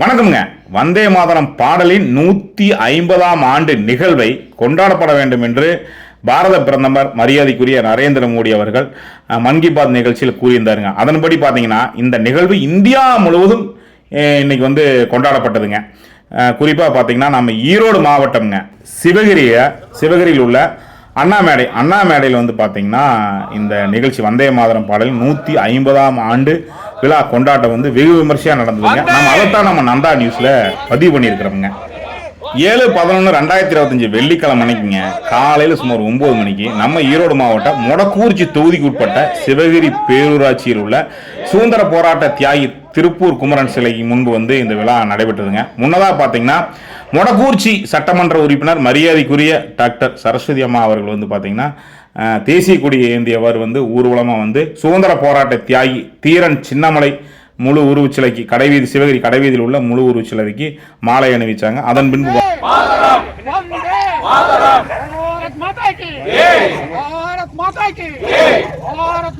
வணக்கம்ங்க. வந்தே மாதரம் பாடலின் நூற்றி ஐம்பதாம் ஆண்டு நிகழ்வை கொண்டாடப்பட வேண்டும் என்று பாரத பிரதமர் மரியாதைக்குரிய நரேந்திர மோடி அவர்கள் மன் கி பாத் நிகழ்ச்சியில் கூறியிருந்தாருங்க. அதன்படி பார்த்தீங்கன்னா இந்த நிகழ்வு இந்தியா முழுவதும் இன்னைக்கு வந்து கொண்டாடப்பட்டதுங்க. குறிப்பாக பார்த்தீங்கன்னா நம்ம ஈரோடு மாவட்டம்ங்க. சிவகிரியை சிவகிரியில் உள்ள அண்ணா மேடை அண்ணா மேடையில் வந்து பார்த்தீங்கன்னா இந்த நிகழ்ச்சி வந்தே மாதரம் பாடல் நூற்றி ஐம்பதாம் ஆண்டு விழா கொண்டாட்டம் வந்து வெகு விமர்சையாக நடந்ததுங்க. நம்ம அதைத்தான் நம்ம நந்தா நியூஸில் பதிவு பண்ணியிருக்கிறோமுங்க. ஏழு பதினொன்று ரெண்டாயிரத்தி இருபத்தஞ்சு வெள்ளிக்கிழமை அன்னைக்குங்க. காலையில் சுமார் ஒன்பது மணிக்கு நம்ம ஈரோடு மாவட்டம் மொடக்கூர்ச்சி தொகுதிக்கு உட்பட்ட சிவகிரி பேரூராட்சியில் உள்ள சுதந்திர போராட்ட தியாகி திருப்பூர் குமரன் சிலைக்கு முன்பு வந்து இந்த விழா நடைபெற்றதுங்க. முன்னதாக பார்த்தீங்கன்னா மொடக்கூர்ச்சி சட்டமன்ற உறுப்பினர் மரியாதைக்குரிய டாக்டர் சரஸ்வதி அம்மா அவர்கள் வந்து பார்த்தீங்கன்னா தேசிய கொடியை ஏந்தியவர் வந்து ஊர்வலமாக வந்து சுதந்திர போராட்ட தியாகி தீரன் சின்னமலை முழு உருவச்சிலைக்கு கடைவீதி சிவகிரி கடைவீதியில் உள்ள முழு உருவச்சிலைக்கு மாலை அணிவிச்சாங்க. அதன் பின்பு மாதா கி பாரத் மாதா கி பாரத்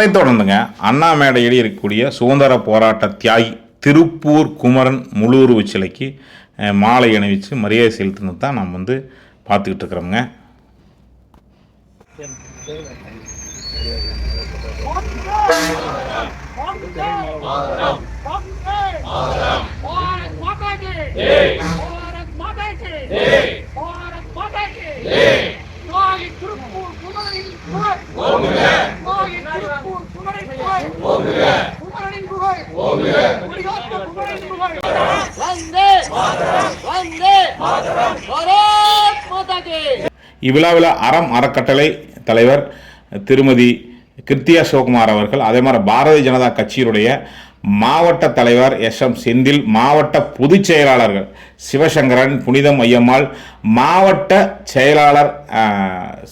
அதைத் தொடர்ந்துங்க அண்ணா மேடையில் இருக்கக்கூடிய சுதந்திர போராட்ட தியாகி திருப்பூர் குமரன் முழுருவு சிலைக்கு மாலை அணிவித்து மரியாதை செலுத்தினது தான் நம்ம வந்து பார்த்துக்கிட்டு இருக்கிறோங்க Hey! இவ்விழாவில் அறம் அறக்கட்டளை தலைவர் திருமதி கிருத்தியா சிவகுமார் அவர்கள் அதே மாதிரி பாரதிய ஜனதா கட்சியினுடைய மாவட்ட தலைவர் எஸ் எம் செந்தில் மாவட்ட பொதுச் செயலாளர்கள் சிவசங்கரன் புனிதம் ஐயம்மாள் மாவட்ட செயலாளர்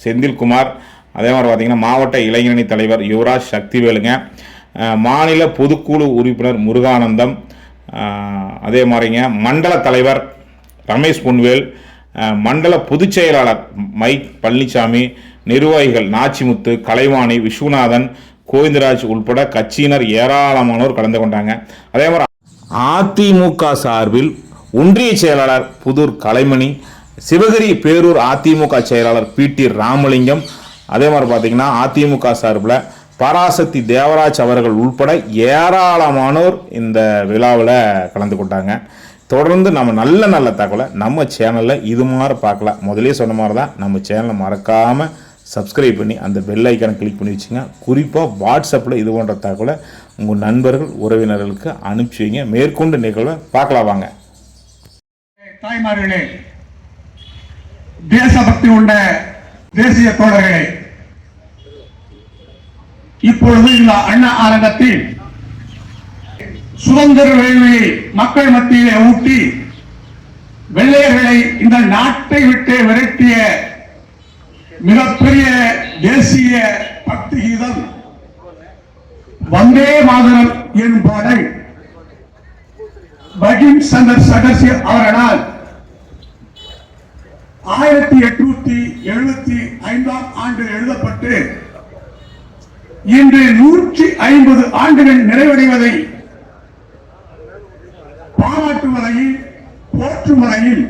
செந்தில்குமார் அதே மாதிரி பார்த்தீங்கன்னா மாவட்ட இளைஞரணி தலைவர் யுவராஜ் சக்திவேலுங்க. மாநில பொதுக்குழு உறுப்பினர் முருகானந்தம். அதே மாதிரிங்க மண்டல தலைவர் ரமேஷ் பொன்வேல் மண்டல பொதுச் செயலாளர் மைக் பழனிசாமி நிர்வாகிகள் நாச்சிமுத்து கலைவாணி விஸ்வநாதன் கோவிந்தராஜ் உள்பட கட்சியினர் ஏராளமானோர் கலந்து கொண்டாங்க. அதே மாதிரி அதிமுக சார்பில் ஒன்றிய செயலாளர் புதூர் கலைமணி சிவகிரி பேரூர் அதிமுக செயலாளர் பி டி ராமலிங்கம் அதே மாதிரி பார்த்தீங்கன்னா அதிமுக சார்பில் பராசக்தி தேவராஜ் அவர்கள் உள்பட ஏராளமானோர் இந்த விழாவில் கலந்து கொண்டாங்க. தொடர்ந்து நம்ம நல்ல நல்ல தகவலை நம்ம சேனலில் இது மாதிரி பார்க்கலாம் முதலே சொன்ன மாதிரி தான் நம்ம சேனலை மறக்காமல் சப்ஸ்கிரைப் பண்ணி அந்த பெல் ஐக்கானை கிளிக் பண்ணி வச்சுங்க. குறிப்பாக வாட்ஸ்அப்பில் இது போன்ற தகவலை உங்கள் நண்பர்கள் உறவினர்களுக்கு அனுப்பிச்சி வைங்க மேற்கொண்டு நிகழ்வை பார்க்கலாம் வாங்க. தாய்மார்களே தேசபக்தி உள்ள தேசிய தோழர்களே இப்பொழுது இந்த அண்ணா அரங்கத்தில் சுதந்திர வேள்வியை மக்கள் மத்தியிலே ஊட்டி வெள்ளையர்களை இந்த நாட்டை விட்டு விரட்டிய மிகப்பெரிய தேசிய பக்தி கீதம் வந்தே மாதரம் என் பாடல் பகிம் சந்தர் சடர்சி அவர்களால் ஆயிரத்தி எட்நூத்தி எழுபத்தி ஐந்தாம் ஆண்டு எழுதப்பட்டு இன்று நூற்றி ஐம்பது ஆண்டுகள் நிறைவடைவதை பாராட்டும் வகையில் போற்றும் வகையில்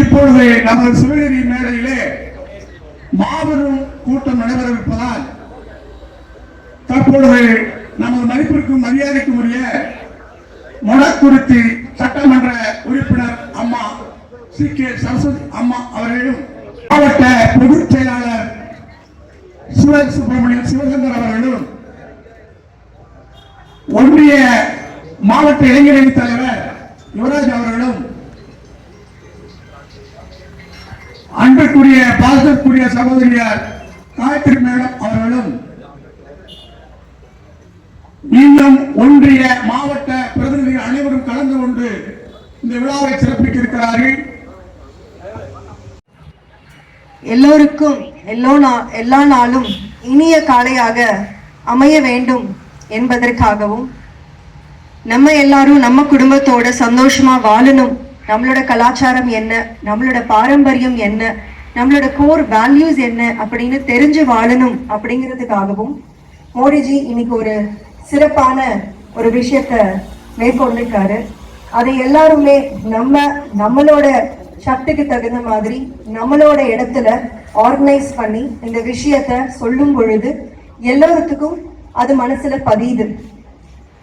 இப்பொழுது நமது சிவகிரி மேடையிலே மாபெரும் கூட்டம் நடைபெறவிருப்பதால் தற்பொழுது நமது மதிப்பிற்கும் மரியாதைக்கும் உரிய மொடக்குறித்தி சட்டமன்ற உறுப்பினர் அம்மா சி கே சரஸ்வதி அம்மா அவர்களும் மாவட்ட பொதுச் செயலாளர் சிவ சுப்பிரமணியன் சிவசங்கர் அவர்களும் ஒன்றிய மாவட்ட இளைஞரணி தலைவர் யுவராஜ் அவர்களும் அன்பிற்குரிய பாசத்திற்குரிய சகோதரியார் காயத்ரி மேடம் அவர்களும் இன்னும் ஒன்றிய மாவட்ட பிரதிநிதிகள் அனைவரும் கலந்து கொண்டு இந்த விழாவை சிறப்பிக்க இருக்கிறார்கள் எல்லோருக்கும் எல்லோ எல்லா நாளும் இனிய காலையாக அமைய வேண்டும் என்பதற்காகவும் நம்ம எல்லாரும் நம்ம குடும்பத்தோட சந்தோஷமா வாழணும். நம்மளோட கலாச்சாரம் என்ன? நம்மளோட பாரம்பரியம் என்ன? நம்மளோட கோர் வேல்யூஸ் என்ன? அப்படின்னு தெரிஞ்சு வாழணும் அப்படிங்கிறதுக்காகவும் மோடிஜி இன்னைக்கு ஒரு சிறப்பான ஒரு விஷயத்த மேற்கொண்டிருக்காரு. அதை எல்லாருமே நம்ம நம்மளோட சக்திக்கு தகுந்த மாதிரி நம்மளோட இடத்துல ஆர்கனைஸ் பண்ணி இந்த விஷயத்த சொல்லும் பொழுது எல்லோருத்துக்கும் அது மனசுல பதியுது.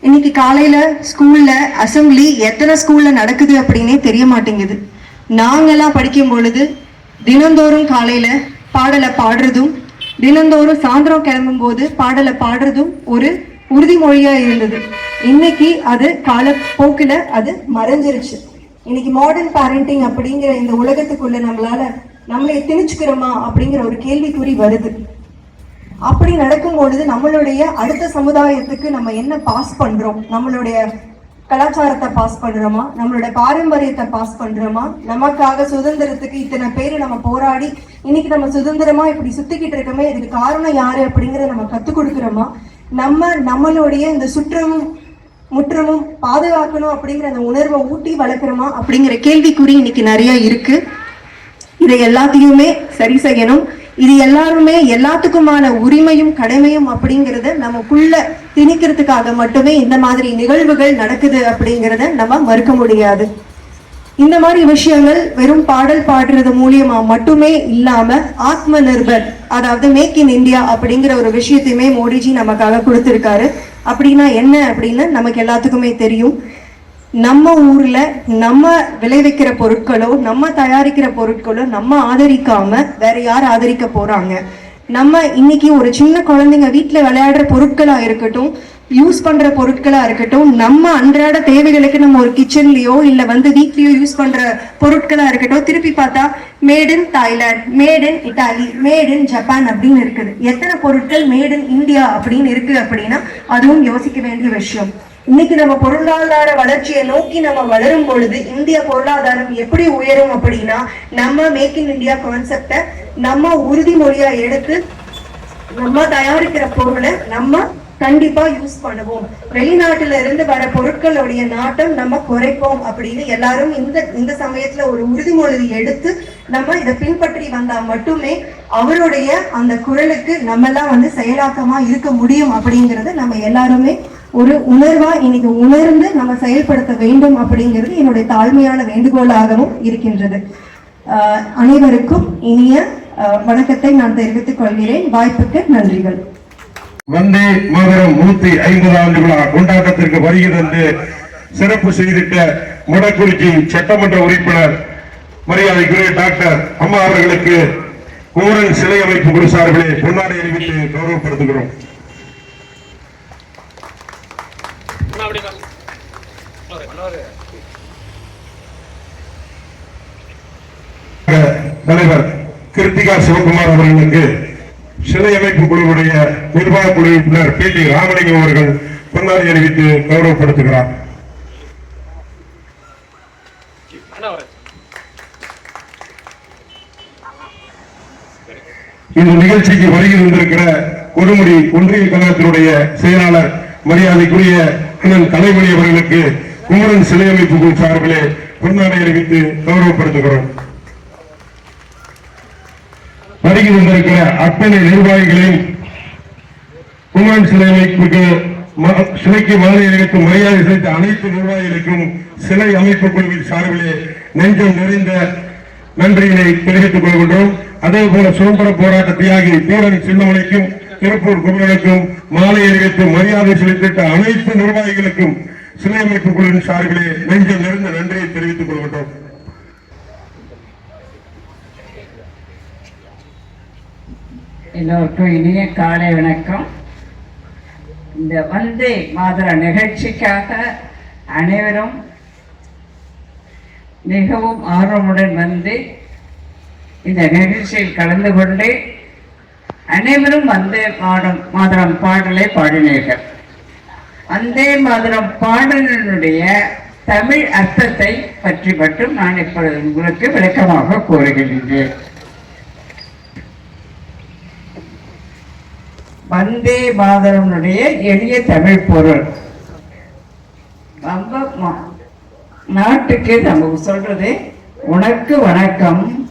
இன்னைக்கு காலையில ஸ்கூல்ல அசெம்பிளி எத்தனை ஸ்கூல்ல நடக்குது அப்படின்னே தெரிய மாட்டேங்குது. நாங்கெல்லாம் படிக்கும் பொழுது தினந்தோறும் காலையில பாடலை பாடுறதும் தினந்தோறும் சாயந்தரம் கிளம்பும் போது பாடலை பாடுறதும் ஒரு உறுதிமொழியா இருந்தது. இன்னைக்கு அது காலப்போக்கில் அது மறைஞ்சிருச்சு. இன்னைக்கு மாடர்ன் பேரண்டிங் அப்படிங்கிற இந்த உலகத்துக்குள்ள நம்மளால நம்மளை திணிச்சுக்கிறோமா அப்படிங்கிற ஒரு கேள்விக்குறி வருது. அப்படி நடக்கும் பொழுது நம்மளுடைய அடுத்த சமுதாயத்துக்கு நம்ம என்ன பாஸ் பண்றோம்? நம்மளுடைய கலாச்சாரத்தை பாஸ் பண்றோமா? நம்மளுடைய பாரம்பரியத்தை பாஸ் பண்றோமா? நமக்காக சுதந்திரத்துக்கு இத்தனை பேர் நம்ம போராடி இன்னைக்கு நம்ம சுதந்திரமா இப்படி சுத்திக்கிட்டு இருக்கோமே இதுக்கு காரணம் யாரு அப்படிங்கறத நம்ம கத்துக் கொடுக்குறோமா? நம்ம நம்மளுடைய இந்த சுற்றமும் முற்றமும் பாதுகாக்கணும் அப்படிங்கிற அந்த உணர்வை ஊட்டி வளர்க்குறோமா அப்படிங்கிற கேள்விக்குறி இன்னைக்கு நிறைய இருக்கு. இதை எல்லாத்தையுமே சரி செய்யணும். இது எல்லாருமே எல்லாத்துக்குமான உரிமையும் கடமையும் அப்படிங்கறத நமக்குள்ள திணிக்கிறதுக்காக மட்டுமே இந்த மாதிரி நிகழ்வுகள் நடக்குது அப்படிங்கறத நம்ம மறுக்க முடியாது. இந்த மாதிரி விஷயங்கள் வெறும் பாடல் பாடுறது மூலியமா மட்டுமே இல்லாம ஆத்ம நிர்பர் அதாவது மேக் இன் இந்தியா அப்படிங்கிற ஒரு விஷயத்தையுமே மோடிஜி நமக்காக கொடுத்திருக்காரு. அப்படின்னா என்ன அப்படின்னு நமக்கு எல்லாத்துக்குமே தெரியும். நம்ம ஊர்ல நம்ம விளைவிக்கிற பொருட்களோ நம்ம தயாரிக்கிற பொருட்களோ நம்ம ஆதரிக்காம வேற யார் ஆதரிக்க போறாங்க? நம்ம இன்னைக்கு ஒரு சின்ன குழந்தைங்க வீட்டில் விளையாடுற பொருட்களா இருக்கட்டும் யூஸ் பண்ற பொருட்களா இருக்கட்டும் நம்ம அன்றாட தேவைகளுக்கு நம்ம ஒரு கிச்சன்லயோ இல்ல வந்து வீட்லயோ யூஸ் பண்ற பொருட்களா இருக்கட்டும் திருப்பி பார்த்தா made in Thailand made in Italy made in Japan அப்படின்னு இருக்குது. எத்தனை பொருட்கள் மேட் இன் இந்தியா அப்படின்னு இருக்கு அப்படின்னா அதுவும் யோசிக்க வேண்டிய விஷயம். இன்னைக்கு நம்ம பொருளாதார வளர்ச்சியை நோக்கி நம்ம வளரும் பொழுது இந்திய பொருளாதாரம் எப்படி உயரும் அப்படின்னா நம்ம மேக் இன் இந்தியா கான்செப்டை நம்ம உறுதிமொழியா எடுத்து நம்ம தயாரிக்கிற பொருளை நம்ம கண்டிப்பா யூஸ் பண்ணுவோம். வெளிநாட்டுல இருந்து வர பொருட்களுடைய நாட்டம் நம்ம குறைப்போம் அப்படின்னு எல்லாரும் இந்த இந்த சமயத்துல ஒரு உறுதிமொழி எடுத்து நம்ம இதை பின்பற்றி வந்தா மட்டுமே அவருடைய அந்த குரலுக்கு நம்ம எல்லாம் வந்து செயலாக்கமா இருக்க முடியும் அப்படிங்கறத நம்ம எல்லாருமே ஒரு உணர்வா இன்னைக்கு உணர்ந்து நம்ம செயல்படுத்த வேண்டும் அப்படிங்கிறது என்னுடைய தாழ்மையான வேண்டுகோளாகவும் இருக்கின்றது. ஆஹ் அனைவருக்கும் இனிய வணக்கத்தை நான் தெரிவித்துக் கொள்கிறேன். வாய்ப்புக்கு நன்றிகள். வந்தே மாதரம் நூத்தி ஐம்பது ஆண்டு விழா கொண்டாட்டத்திற்கு வருகிறது சிறப்பு செய்திட்ட முடக்குறிச்சி சட்டமன்ற உறுப்பினர் மரியாதைக்குரிய டாக்டர் அம்மா அவர்களுக்கு குமரன் சிலை அமைப்பு குழு சார்பிலே பொன்னாடை அறிவித்து கௌரவப்படுத்துகிறோம். தலைவர் கிருத்திகா சிவகுமார் அவர்களுக்கு சிலை அமைப்பு குழுவுடைய நிர்வாக குழு உறுப்பினர் பி டி ராமலிங்கம் அவர்கள் பொன்னாடி அறிவித்து கௌரவப்படுத்துகிறார். இந்த நிகழ்ச்சிக்கு வருகை வந்திருக்கிற கொடுமுடி ஒன்றிய கழகத்தினுடைய செயலாளர் மரியாதைக்குரிய அண்ணன் கலைமணி அவர்களுக்கு குமரன் சிலை அமைப்பு சார்பிலே பொன்னாடை அறிவித்து கௌரவப்படுத்துகிறோம். வருகை வந்திருக்கிற அத்தனை நிர்வாகிகளையும் குமரன் சிலை அமைப்புக்கு சிலைக்கு மாலை அணிவித்து மரியாதை செலுத்த அனைத்து நிர்வாகிகளுக்கும் சிலை அமைப்பு குழுவின் சார்பிலே நெஞ்சம் நிறைந்த நன்றியினை தெரிவித்துக் கொள்கின்றோம். அதே போல சுதந்திர போராட்ட தியாகி தீரன் சின்னமலைக்கும் திருப்பூர் குமரனுக்கும் மாலை அணிவித்து மரியாதை செலுத்திட்ட அனைத்து நிர்வாகிகளுக்கும் சிலை அமைப்பு குழுவின் சார்பிலே நெஞ்சம் நிறைந்த நன்றியை தெரிவித்துக் கொள்கின்றோம். எல்லோருக்கும் இனிய காலை வணக்கம். இந்த வந்தே மாதிர நிகழ்ச்சிக்காக அனைவரும் மிகவும் ஆர்வமுடன் வந்து இந்த நிகழ்ச்சியில் கலந்து கொண்டு அனைவரும் வந்தே பாடும் மாதரம் பாடலை பாடினீர்கள். வந்தே மாதிரம் பாடலினுடைய தமிழ் அர்த்தத்தை பற்றி மட்டும் நான் இப்பொழுது உங்களுக்கு விளக்கமாக கூறுகின்றேன். வந்தே மாதரனுடைய எளிய தமிழ் பொருள். நம்ம மா- நாட்டுக்கு நம்ம சொல்றது உனக்கு வணக்கம்.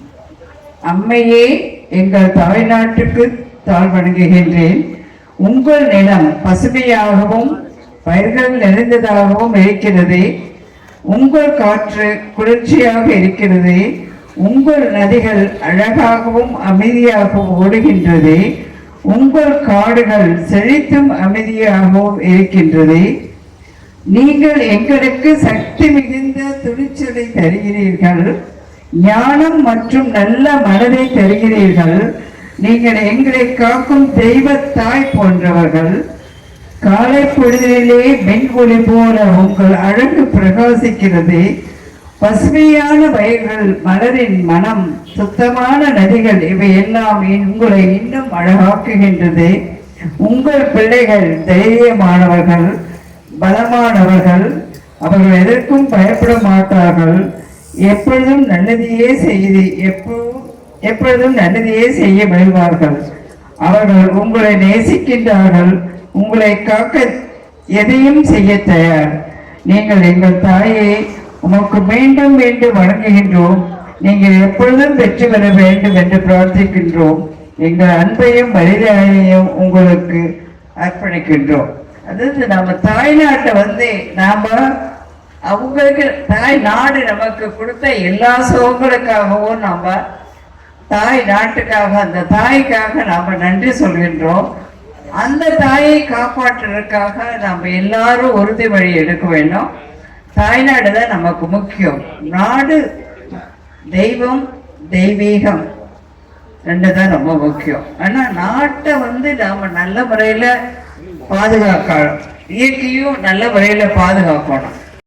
அம்மையே எங்கள் தமிழ்நாட்டுக்கு தாழ் வணங்குகின்றேன் உங்கள் நிலம் பசுமையாகவும் பயிர்கள் நிறைந்ததாகவும் இருக்கிறது. உங்கள் காற்று குளிர்ச்சியாக இருக்கிறது. உங்கள் நதிகள் அழகாகவும் அமைதியாகவும் ஓடுகின்றது. உங்கள் காடுகள் செழித்தும் அமைதியாகவும் இருக்கின்றது. நீங்கள் எங்களுக்கு சக்தி மிகுந்த துணிச்சலை தருகிறீர்கள். ஞானம் மற்றும் நல்ல மனதை தருகிறீர்கள். நீங்கள் எங்களை காக்கும் தெய்வத்தாய் போன்றவர்கள். காலை பொழுதிலே மின் ஒளி போல உங்கள் அழகு பிரகாசிக்கிறது. பசுமையான வயல்கள் மலரின் மனம் சுத்தமான நதிகள் இவை எல்லாம் உங்களை இன்னும் அழகாக்குகின்றது. உங்கள் பிள்ளைகள் தைரியமானவர்கள் பலமானவர்கள் அவர்கள் எதற்கும் பயப்பட மாட்டார்கள். எப்பொழுதும் நல்லதையே செய்து எப்போ எப்பொழுதும் நல்லதையே செய்ய முயல்வார்கள் அவர்கள் உங்களை நேசிக்கின்றார்கள் உங்களை காக்க எதையும் செய்ய தயார். நீங்கள் எங்கள் தாயை உமக்கு மீண்டும் மீண்டும் வழங்குகின்றோம். நீங்கள் எப்பொழுதும் பெற்று வர வேண்டும் என்று பிரார்த்திக்கின்றோம். எங்கள் அன்பையும் மரியாதையையும் உங்களுக்கு அர்ப்பணிக்கின்றோம். அதாவது நம்ம தாய்நாட்டை வந்து நாம அவங்களுக்கு தாய் நாடு நமக்கு கொடுத்த எல்லா சுகங்களுக்காகவும் நாம தாய் நாட்டுக்காக அந்த தாய்க்காக நாம நன்றி சொல்கின்றோம். அந்த தாயை காப்பாற்றுறதுக்காக நாம எல்லாரும் உறுதிமொழி எடுக்க வேண்டும். தாய்நாடு தான் நமக்கு முக்கியம். நாடு தெய்வம் தெய்வீகம். ரெண்டு தான் ரொம்ப முக்கியம். ஆனால் நாட்டை வந்து நாம் நல்ல முறையில் பாதுகாக்கணும். இயற்கையும் நல்ல முறையில் பாதுகாக்கணும்.